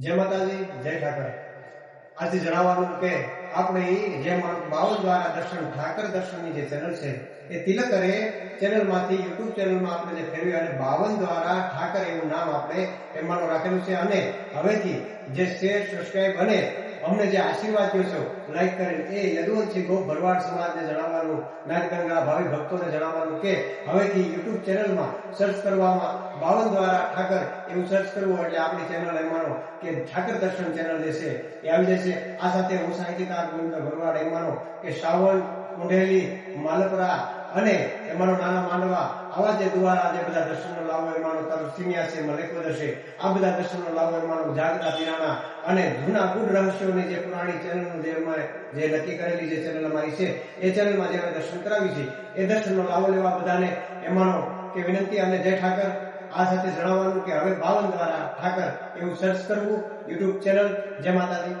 જય માતાજી, જય ઠાકર. આજે જણાવવાનું કે આપણે જેમ બાવલ દ્વારા દર્શન, ઠાકર દર્શનની જે ચેનલ છે, એ તિલકરે ચેનલમાંથી યુટ્યુબ ચેનલમાં આપણે જે ફેરવી અને બાવન દ્વારા ઠાકર એવું નામ આપણે એમાંનું રાખેલું છે. અને હવેથી જે શેર સબસ્ક્રાઈબ અને અમને જે આશીર્વાદ દો છો લાઈક કરીને એ યદુવંશી ગો ભરવાડ સમાજને જણાવવાનું નાગગંગા ભાવિ ભક્તોને જણાવવાનું કે હવેથી યુટ્યુબ ચેનલમાં સર્ચ કરવામાં બાવન દ્વારા ઠાકર એવું સર્ચ કરવું એટલે આપણી ચેનલ એમાંનો કે ઠાકર દર્શન ચેનલ જે છે, એ આવી જશે. આ સાથે હું સાહિત્યકાર ગોવિંદ ભરવાડ એમાંનો કે શ્રાવણ, મુંઢેલી, માલપરા અને એમાંનો નાના માંડવા, આવા જે દ્વારા જે બધા દર્શનો લાવો એમાંનો તરફસીમિયા છે મલેકવદ છે આ બધા દર્શનો લાવો એમાંનો જાગતા પીરાણા અને જૂના ગુડ રહસ્યોની જે પુરાણી ચેનલનું જે જે નક્કી કરેલી જે ચેનલ અમારી છે, એ ચેનલમાં જે અમે દર્શન કરાવી છે, એ દર્શનનો લાવો લેવા બધાને એમાંનો કે વિનંતી અને જય ઠાકર. આ સાથે જણાવવાનું કે હવે ભાવન દ્વારા ઠાકર એવું સર્ચ કરવું યુટ્યુબ ચેનલ જય માતાજી.